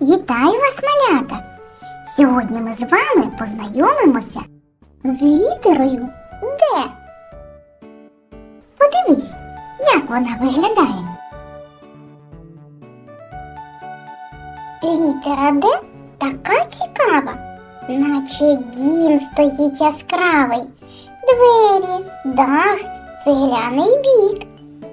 Вітаю вас, малята! Сьогодні ми з вами познайомимося з літерою Д. Подивись, як вона виглядає. Літера Д така цікава, наче дім стоїть яскравий, двері, дах, цегляний бік.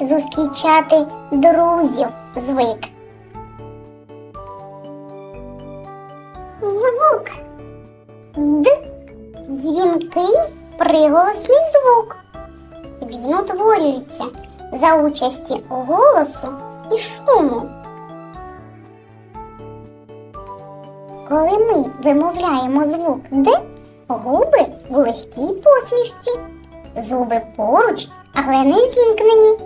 Зустрічати друзів звик. Д. Дзвінкий приголосний звук. Він утворюється за участі голосу і шуму. Коли ми вимовляємо звук Д, губи в легкій посмішці, зуби поруч, але не зімкнені.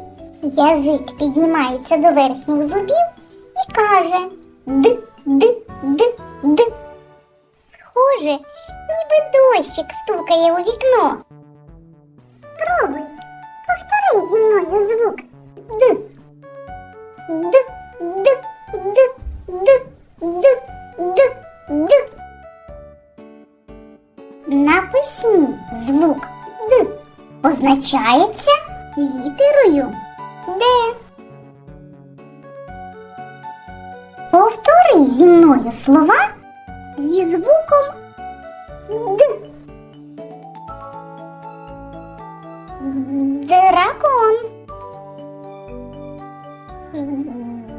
Язик піднімається до верхніх зубів і каже Д, Д, Д, Д. Схоже, ніби дощик стукає у вікно. Спробуй, повтори зі мною звук Д. Д, Д, Д, Д, Д, Д, Д. На письмі звук Д позначається літерою Д. Повтори зі мною слова зі звуком. Дракон.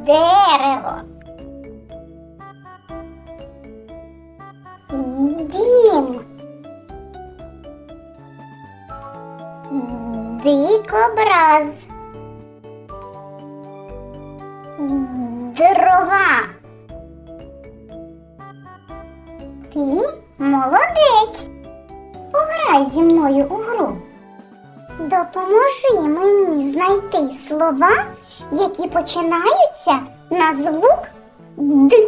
Дерево. Дім. Дикобраз. Дрова. Ти молодець. Пограй зі мною у гру. Допоможи мені знайти слова, які починаються на звук Д.